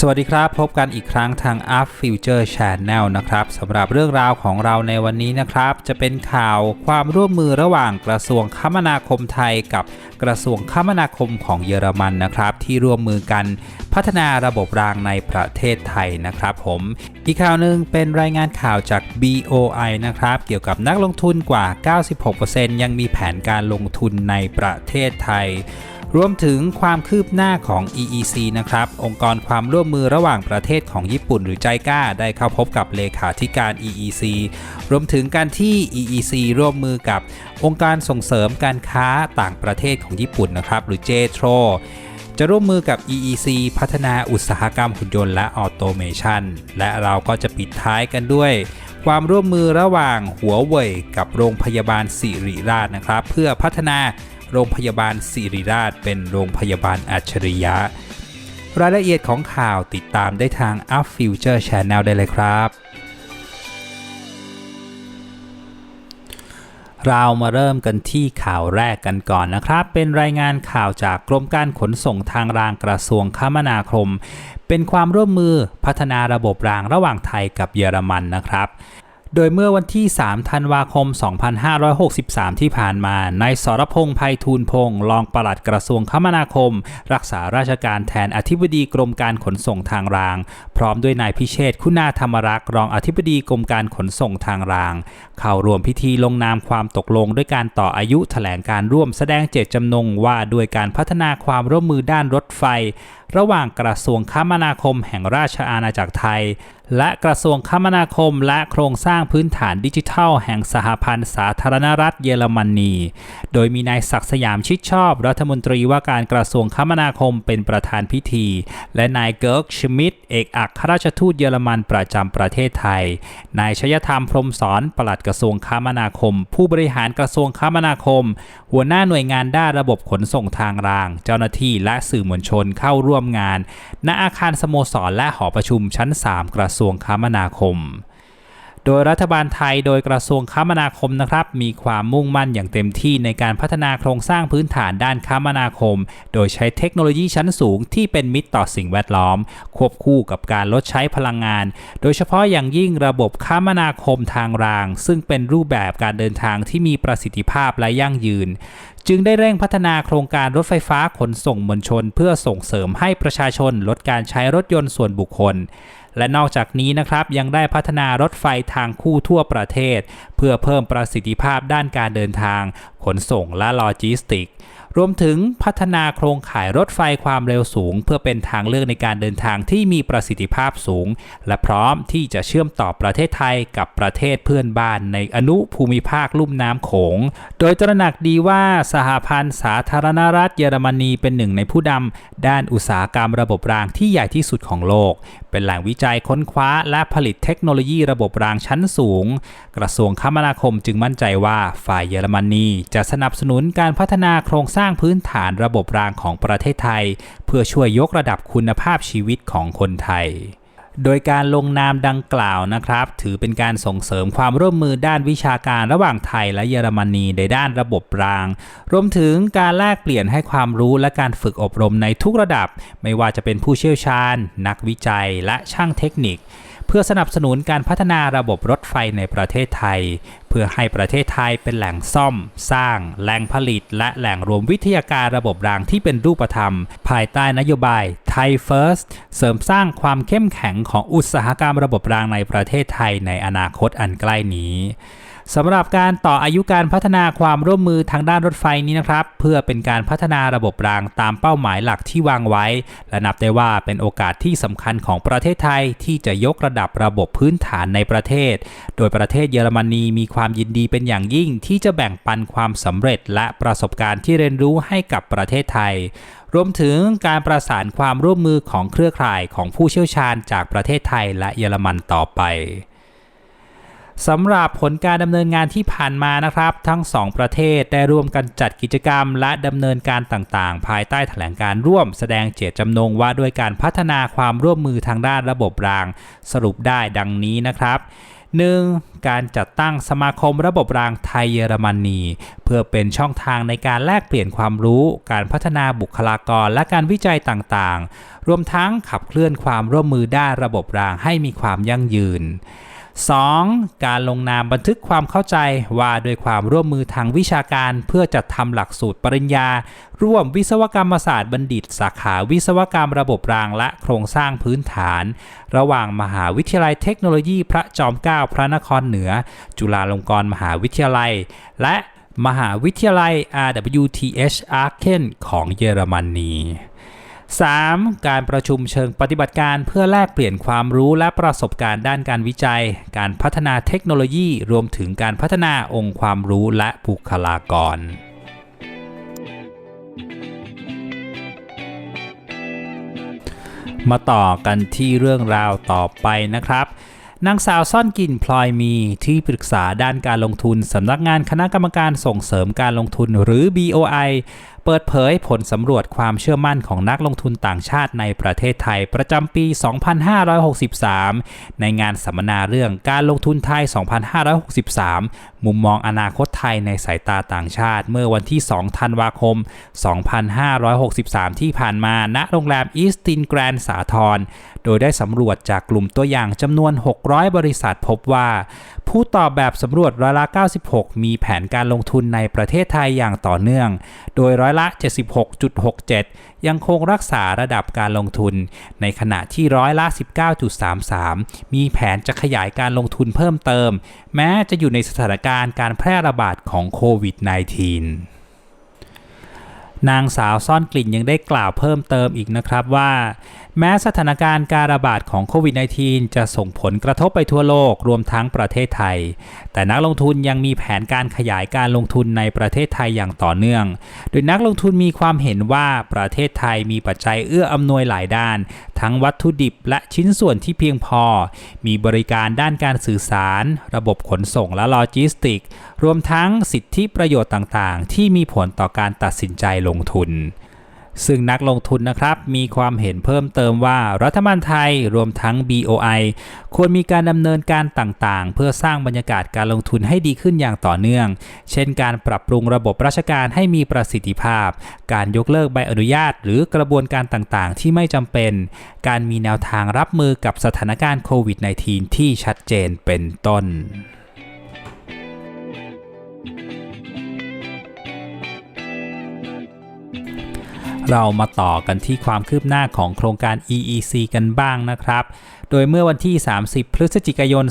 สวัสดีครับ พบกันอีกครั้งทาง Up Future Channel นะครับสำหรับเรื่องราวของเราในวันนี้นะครับ จะเป็นข่าวความร่วมมือระหว่างกระทรวงคมนาคมไทยกับกระทรวงคมนาคมของเยอรมันนะครับ ที่ร่วมมือกันพัฒนาระบบรางในประเทศไทยนะครับผม อีกข่าวหนึ่งเป็นรายงานข่าวจาก BOI นะครับ เกี่ยวกับนักลงทุนกว่า 96%ยังมีแผนการลงทุนในประเทศไทย รวมถึงความคืบหน้าของ EEC นะครับ องค์กรความร่วมมือระหว่างประเทศของญี่ปุ่นหรือใจก้าได้เข้าพบกับเลขาธิการ EEC รวมถึงการที่ EEC ร่วมมือกับองค์การส่งเสริมการค้าต่างประเทศของญี่ปุ่นนะครับ หรือ JTRO จะร่วมมือกับ EEC พัฒนาอุตสาหกรรมหุ่นยนต์และออโตเมชันและเราก็จะปิดท้ายกันด้วย ความร่วมมือระหว่างหัวเว่ยกับโรงพยาบาลสิริราชนะครับ เพื่อพัฒนา โรงพยาบาลสิริราช เป็นโรงพยาบาลอัจฉริยะ รายละเอียดของข่าวติดตามได้ทาง Up Future Channel ได้เลยครับ เรามาเริ่มกันที่ข่าวแรกกันก่อนนะครับ เป็นรายงานข่าวจากกรมการขนส่งทางรางกระทรวงคมนาคม เป็นความร่วมมือพัฒนาระบบรางระหว่างไทยกับเยอรมันนะครับ โดยเมื่อวันที่ 3 ธันวาคม 2563 ที่ผ่านมา นายสรพงษ์ไพฑูรย์พงษ์รองปลัดกระทรวงคมนาคม รักษาราชการแทนอธิบดีกรมการขนส่งทางราง พร้อมด้วยนายพิเชษคุณาธรรมรักษ์รองอธิบดีกรมการขนส่งทางราง เข้าร่วมพิธีลงนามความตกลงด้วยการต่ออายุแถลงการร่วมแสดงเจตจำนงว่าด้วยการพัฒนาความร่วมมือด้านรถไฟ ระหว่างกระทรวงคมนาคมแห่งราชอาณาจักรไทย และกระทรวงคมนาคมและโครงสร้างพื้นฐานดิจิทัล แห่งสหพันธ์สาธารณรัฐเยอรมนี โดยมีนายศักดิ์สยามชิดชอบ รัฐมนตรีว่าการกระทรวงคมนาคมเป็นประธานพิธี และนายเกิร์กชมิดเอกอัครราชทูตเยอรมันประจำประเทศไทย นายชยธรรมพรมสอนปลัดกระทรวงคมนาคม ผู้บริหารกระทรวงคมนาคม หัวหน้าหน่วยงานด้านระบบขนส่งทางราง เจ้าหน้าที่และสื่อมวลชนเข้าร่วมงาน ณอาคารสโมสรและหอประชุมชั้น 3 กระทรวงคมนาคม โดยรัฐบาลไทยโดยกระทรวงคมนาคมนะครับมีความมุ่งมั่นอย่างเต็มที่ในการพัฒนาโครงสร้างพื้นฐานด้านคมนาคม โดยใช้เทคโนโลยีชั้นสูงที่เป็นมิตรต่อสิ่งแวดล้อม ควบคู่กับการลดใช้พลังงาน โดยเฉพาะอย่างยิ่งระบบคมนาคมทางราง ซึ่งเป็นรูปแบบการเดินทางที่มีประสิทธิภาพและยั่งยืนจึงได้เร่งพัฒนาโครงการรถไฟฟ้าขนส่งมวลชน เพื่อส่งเสริมให้ประชาชนลดการใช้รถยนต์ส่วนบุคคล และนอกจากนี้นะครับยังได้พัฒนารถไฟทางคู่ทั่วประเทศ เพื่อเพิ่มประสิทธิภาพด้านการเดินทาง ขนส่งและโลจิสติกรวมถึงพัฒนาโครงข่ายรถไฟความเร็วสูง เพื่อเป็นทางเลือกในการเดินทางที่มีประสิทธิภาพสูง และพร้อมที่จะเชื่อมต่อประเทศไทยกับประเทศเพื่อนบ้านในอนุภูมิภาคลุ่มน้ำโขง โดยตระหนักดีว่าสหพันธ์สาธารณรัฐเยอรมนีเป็นหนึ่งในผู้นำด้านอุตสาหกรรมระบบรางที่ใหญ่ที่สุดของโลก เป็นแหล่งวิจัยค้นคว้า และผลิตเทคโนโลยีระบบรางชั้นสูง กระทรวงคมนาคมจึงมั่นใจว่าฝ่ายเยอรมนีจะสนับสนุนการพัฒนาโครงสร้างพื้นฐานระบบรางของประเทศไทย เพื่อช่วยยกระดับคุณภาพชีวิตของคนไทย โดยการลงนามดังกล่าวนะครับ ถือเป็นการส่งเสริมความร่วมมือด้านวิชาการระหว่างไทยและเยอรมนีในด้านระบบราง รวมถึงการแลกเปลี่ยนให้ความรู้และการฝึกอบรมในทุกระดับ ไม่ว่าจะเป็นผู้เชี่ยวชาญ นักวิจัยและช่างเทคนิค เพื่อสนับสนุนการพัฒนาระบบรถไฟในประเทศไทย พื่อให้ประเทศไทยเป็นแหล่งซ่อม สร้าง แหล่งผลิต และแหล่งรวมวิทยาการระบบรางที่เป็นรูปธรรม ภายใต้นโยบายไทย First เสริมสร้างความเข้มแข็งของอุตสาหกรรมระบบรางในประเทศไทยในอนาคตอันใกล้นี้ สำหรับการต่ออายุการพัฒนาความร่วมมือทางด้านรถไฟนี้นะครับ เพื่อเป็นการพัฒนาระบบรางตามเป้าหมายหลักที่วางไว้ และนับได้ว่าเป็นโอกาสที่สำคัญของประเทศไทยที่จะยกระดับระบบพื้นฐานในประเทศ โดยประเทศเยอรมนีมีความยินดีเป็นอย่างยิ่ง ที่จะแบ่งปันความสำเร็จและประสบการณ์ที่เรียนรู้ให้กับประเทศไทยรวมถึงการประสานความร่วมมือของเครือข่ายของผู้เชี่ยวชาญจากประเทศไทยและเยอรมันต่อไป สำหรับผลการดำเนินงานที่ผ่านมานะครับ ทั้งสองประเทศได้ร่วมกันจัดกิจกรรม และดำเนินการต่างๆ ภายใต้แถลงการร่วม แสดงเจตจำนงว่าด้วยการพัฒนาความร่วมมือทางด้านระบบราง สรุปได้ดังนี้นะครับ 1. การจัดตั้งสมาคมระบบรางไทยเยอรมนี เพื่อเป็นช่องทางในการแลกเปลี่ยนความรู้ การพัฒนาบุคลากรและการวิจัยต่างๆ รวมทั้งขับเคลื่อนความร่วมมือด้านระบบรางให้มีความยั่งยืน 2. การลงนามบันทึกความเข้าใจว่าโดยความร่วมมือทางวิชาการ เพื่อจัดทำหลักสูตรปริญญา ร่วมวิศวกรรมศาสตร์บัณฑิต สาขาวิศวกรรมระบบรางและโครงสร้างพื้นฐาน ระหว่างมหาวิทยาลัยเทคโนโลยีพระจอมเกล้าพระนครเหนือ จุฬาลงกรณ์มหาวิทยาลัย และมหาวิทยาลัย RWTH Aachen ของเยอรมนี 3. การประชุมเชิงปฏิบัติการเพื่อแลกเปลี่ยนความรู้และประสบการณ์ด้านการวิจัย การพัฒนาเทคโนโลยี รวมถึงการพัฒนาองค์ความรู้และบุคลากรมาต่อกันที่เรื่องราวต่อไปนะครับ นางสาวซ่อนกลิ่นพลอยมีที่ปรึกษาด้านการลงทุนสำนักงานคณะกรรมการส่งเสริมการลงทุนหรือ BOI เปิดเผยผลสำรวจความเชื่อมั่นของนักลงทุนต่างชาติในประเทศไทยประจำปี 2563 ในงานสัมมนาเรื่องการลงทุนไทย 2563 มุมมองอนาคตไทยในสายตาต่างชาติ เมื่อวันที่ 2 ธันวาคม 2563 ที่ผ่านมาณโรงแรมอีสตินแกรนด์สาทร โดยได้สำรวจจากกลุ่มตัวอย่างจำนวน 600 บริษัทพบว่า ผู้ตอบแบบสำรวจร้อยละ 96 มีแผนการลงทุนในประเทศไทยอย่างต่อเนื่อง โดยร้อยละ 76.67 ยังคงรักษาระดับการลงทุน ในขณะที่ร้อยละ 19.33 มีแผนจะขยายการลงทุนเพิ่มเติม แม้จะอยู่ในสถานการณ์การแพร่ระบาดของโควิด -19 นางสาวซ่อนกลิ่นยังได้กล่าวเพิ่มเติมอีกนะครับว่า แม้สถานการณ์การระบาดของโควิด -19 จะส่งผลกระทบไปทั่วโลกรวมทั้งประเทศไทย แต่นักลงทุนยังมีแผนการขยายการลงทุนในประเทศไทยอย่างต่อเนื่อง โดยนักลงทุนมีความเห็นว่าประเทศไทยมีปัจจัยเอื้ออำนวยหลายด้าน ทั้งวัตถุดิบและชิ้นส่วนที่เพียงพอ มีบริการด้านการสื่อสาร ระบบขนส่งและโลจิสติก รวมทั้งสิทธิประโยชน์ต่างๆ ที่มีผลต่อการตัดสินใจลงทุน ซึ่งนักลงทุนนะครับมีความเห็นเพิ่มเติมว่ารัฐบาลไทยรวมทั้ง BOI ควรมีการดำเนินการต่างๆ เพื่อสร้างบรรยากาศการลงทุนให้ดีขึ้นอย่างต่อเนื่อง เช่นการปรับปรุงระบบราชการให้มีประสิทธิภาพ การยกเลิกใบอนุญาต หรือกระบวนการต่างๆ ที่ไม่จำเป็น การมีแนวทางรับมือกับสถานการณ์โควิด -19 ที่ชัดเจนเป็นต้น เรามาต่อกันที่ความคืบหน้าของโครงการ EEC กันบ้างนะครับ โดยเมื่อวันที่ 30 พฤศจิกายน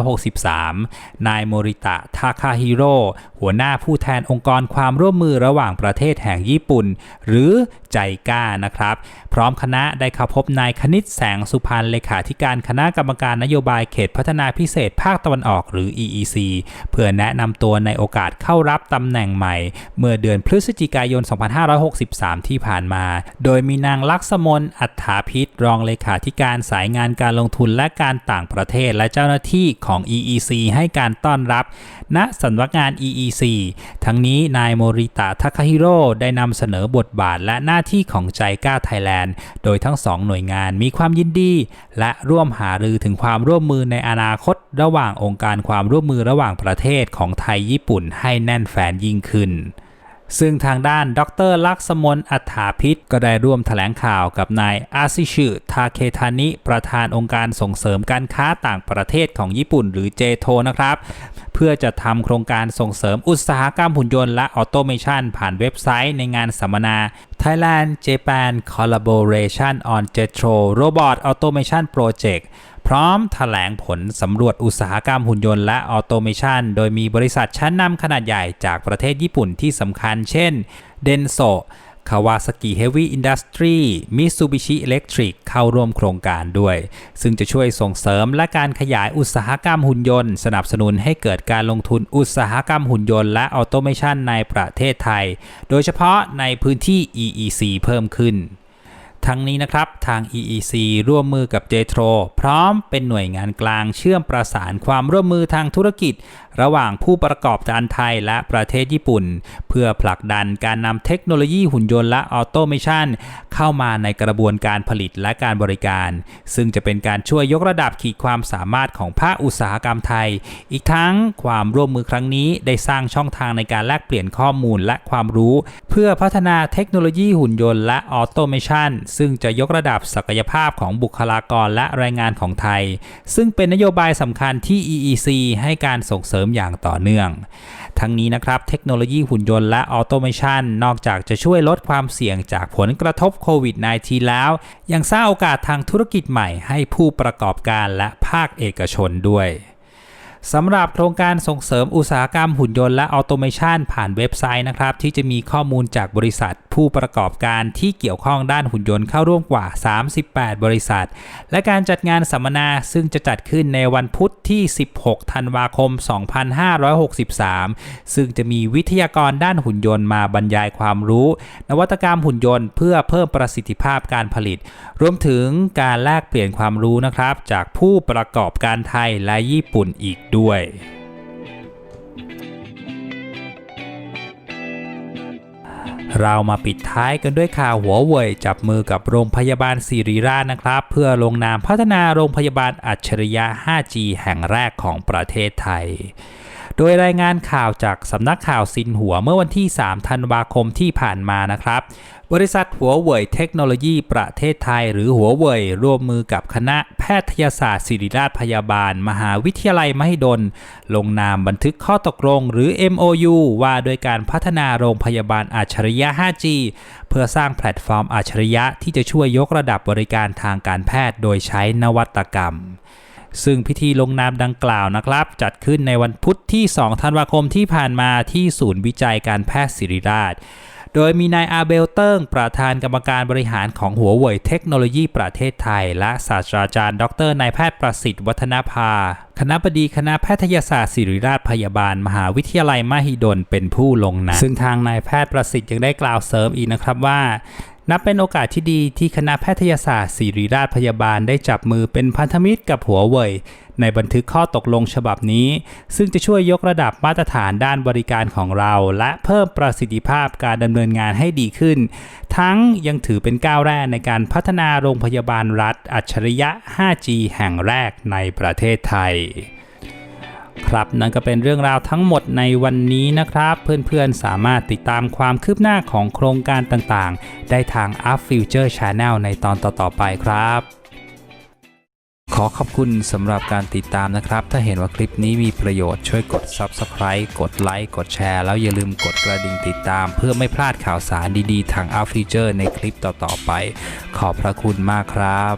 2563 นายโมริตะ ทาคาฮิโร่ หัวหน้าผู้แทนองค์กรความร่วมมือระหว่างประเทศแห่งญี่ปุ่น หรือใจก้านะครับ พร้อมคณะได้เข้าพบนายคณิตแสงสุพรรณเลขาธิการคณะกรรมการนโยบายเขตพัฒนาพิเศษภาคตะวันออกหรือ EEC เพื่อแนะนำตัวในโอกาสเข้ารับตำแหน่งใหม่ เมื่อเดือนพฤศจิกายน 2563 ที่ผ่านมา โดยมีนางลักษมนอัฏฐาพิษรองเลขาธิการสายงานการลงทุนและการต่างประเทศและเจ้าหน้าที่ของ EEC ให้การต้อนรับ ณสำนักงาน EEC ทั้งนี้นายโมริตะทาคาฮิโร่ได้นำเสนอบทบาทและหน้าที่ของใจก้าไทยแลนด์ โดยทั้งสองหน่วยงานมีความยินดี และร่วมหารือถึงความร่วมมือในอนาคต ระหว่างองค์การความร่วมมือระหว่างประเทศของไทยญี่ปุ่นให้แน่นแฟนยิ่งขึ้น ซึ่งทางด้านดรลักษมนอัฏฐาพิษ ก็ได้ร่วมถแถลงข่าวกับนายอาซิชิทาเคทานิ ประธานองค์การส่งเสริมการค้าต่างประเทศของญี่ปุ่นหรือเจโทนะครับ เพื่อจะทำโครงการส่งเสริมอุตสาหกรรมหุ่นยนต์และออโตเมชันผ่านเว็บไซต์ในงานสัมมนา Thailand Japan Collaboration on Jetro Robot Automation Project พร้อมถแถลงผลสำรวจอุตสาหกรรมหุ่นยนต์และออโตเมชันโดยมีบริษัทชั้นนำขนาดใหญ่จากประเทศญี่ปุ่นที่สำคัญเช่น Denso Kawasaki Heavy Industry Mitsubishi Electric เข้าร่วมโครงการด้วย ซึ่งจะช่วยส่งเสริมและการขยายอุตสาหกรรมหุ่นยนต์ สนับสนุนให้เกิดการลงทุนอุตสาหกรรมหุ่นยนต์และออโตเมชันในประเทศไทย โดยเฉพาะในพื้นที่ EEC เพิ่มขึ้น ทั้งนี้นะครับทาง EEC ร่วมมือกับ JTRO พร้อมเป็นหน่วยงานกลางเชื่อมประสานความร่วมมือทางธุรกิจ ระหว่างผู้ประกอบการไทยและประเทศญี่ปุ่น เพื่อผลักดันการนำเทคโนโลยีหุ่นยนต์และออโตเมชันเข้ามาในกระบวนการผลิตและการบริการ ซึ่งจะเป็นการช่วยยกระดับขีดความสามารถของภาคอุตสาหกรรมไทย อีกทั้งความร่วมมือครั้งนี้ได้สร้างช่องทางในการแลกเปลี่ยนข้อมูลและความรู้ เพื่อพัฒนาเทคโนโลยีหุ่นยนต์และออโตเมชันซึ่งจะยกระดับศักยภาพของบุคลากรและแรงงานของไทย ซึ่งเป็นนโยบายสำคัญที่ EEC ให้การส่งเสริมอย่างต่อเนื่อง ทั้งนี้นะครับ เทคโนโลยีหุ่นยนต์และออโตเมชันนอกจากจะช่วยลดความเสี่ยงจากผลกระทบโควิด -19 แล้ว ยังสร้างโอกาสทางธุรกิจใหม่ให้ผู้ประกอบการและภาคเอกชนด้วยสำหรับโครงการส่งเสริมอุตสาหกรรมหุ่นยนต์และออโตเมชันผ่านเว็บไซต์นะครับ ที่จะมีข้อมูลจากบริษัท ผู้ประกอบการที่เกี่ยวข้องด้านหุ่นยนต์เข้าร่วมกว่า 38 บริษัท และการจัดงานสัมมนาซึ่งจะจัดขึ้นในวันพุธที่ 16 ธันวาคม 2563 ซึ่งจะมีวิทยากรด้านหุ่นยนต์มาบรรยายความรู้ นวัตกรรมหุ่นยนต์เพื่อเพิ่มประสิทธิภาพการผลิต รวมถึงการแลกเปลี่ยนความรู้นะครับ จากผู้ประกอบการไทยและญี่ปุ่นอีกด้วย เรามาปิดท้ายกันด้วยข่าวหัวเว่ยจับมือกับโรงพยาบาลศิริราชนะครับ เพื่อลงนามพัฒนาโรงพยาบาลอัจฉริยะ 5G แห่งแรกของประเทศไทย โดยรายงานข่าวจากสำนักข่าวซินหัวเมื่อวันที่ 3 ธันวาคมที่ผ่านมานะครับ บริษัทหัวเว่ยเทคโนโลยีประเทศไทย หรือหัวเว่ยร่วมมือกับคณะแพทยศาสตร์ศิริราชพยาบาล มหาวิทยาลัยมหิดล ลงนามบันทึกข้อตกลงหรือ MOU ว่าโดยการพัฒนาโรงพยาบาลอัจฉริยะ 5G เพื่อสร้างแพลตฟอร์มอัจฉริยะที่จะช่วยยกระดับบริการทางการแพทย์โดยใช้นวัตกรรม ซึ่งพิธีลงนามดังกล่าวนะครับ จัดขึ้นในวันพุธที่ 2 ธันวาคมที่ผ่านมาที่ศูนย์วิจัยการแพทย์ศิริราช โดยมีนายอาเบลเติ้ง ประธานกรรมการบริหารของหัวเว่ยเทคโนโลยีประเทศไทย และศาสตราจารย์ ดรนายแพทย์ประสิทธิ์วัฒนภา คณะบดีคณะแพทยศาสตร์ศิริราชพยาบาล มหาวิทยาลัยมหิดลเป็นผู้ลงนามซึ่งทางนายแพทย์ประสิทธิ์ยังได้กล่าวเสริมอีกนะครับว่า นับเป็นโอกาสที่ดีที่คณะแพทยศาสตร์ศิริราชพยาบาลได้จับมือเป็นพันธมิตรกับหัวเว่ยในบันทึกข้อตกลงฉบับนี้ ซึ่งจะช่วยยกระดับมาตรฐานด้านบริการของเรา และเพิ่มประสิทธิภาพการดำเนินงานให้ดีขึ้น ทั้งยังถือเป็นก้าวแรกในการพัฒนาโรงพยาบาลรัฐ อัจฉริยะ 5G แห่งแรกในประเทศไทย ครับนั่นก็เป็นเรื่องราวทั้งหมดในวันนี้นะครับ เพื่อนๆสามารถติดตามความคืบหน้าของโครงการต่างๆ ได้ทาง Up Future Channel ในตอนต่อๆไปครับ ขอขอบคุณสำหรับการติดตามนะครับ ถ้าเห็นว่าคลิปนี้มีประโยชน์ช่วยกด Subscribe กดไลค์กดแชร์แล้วอย่าลืมกดกระดิ่งติดตาม เพื่อไม่พลาดข่าวสารดีๆ ทาง Up Future ในคลิปต่อๆไป ขอบพระคุณมากครับ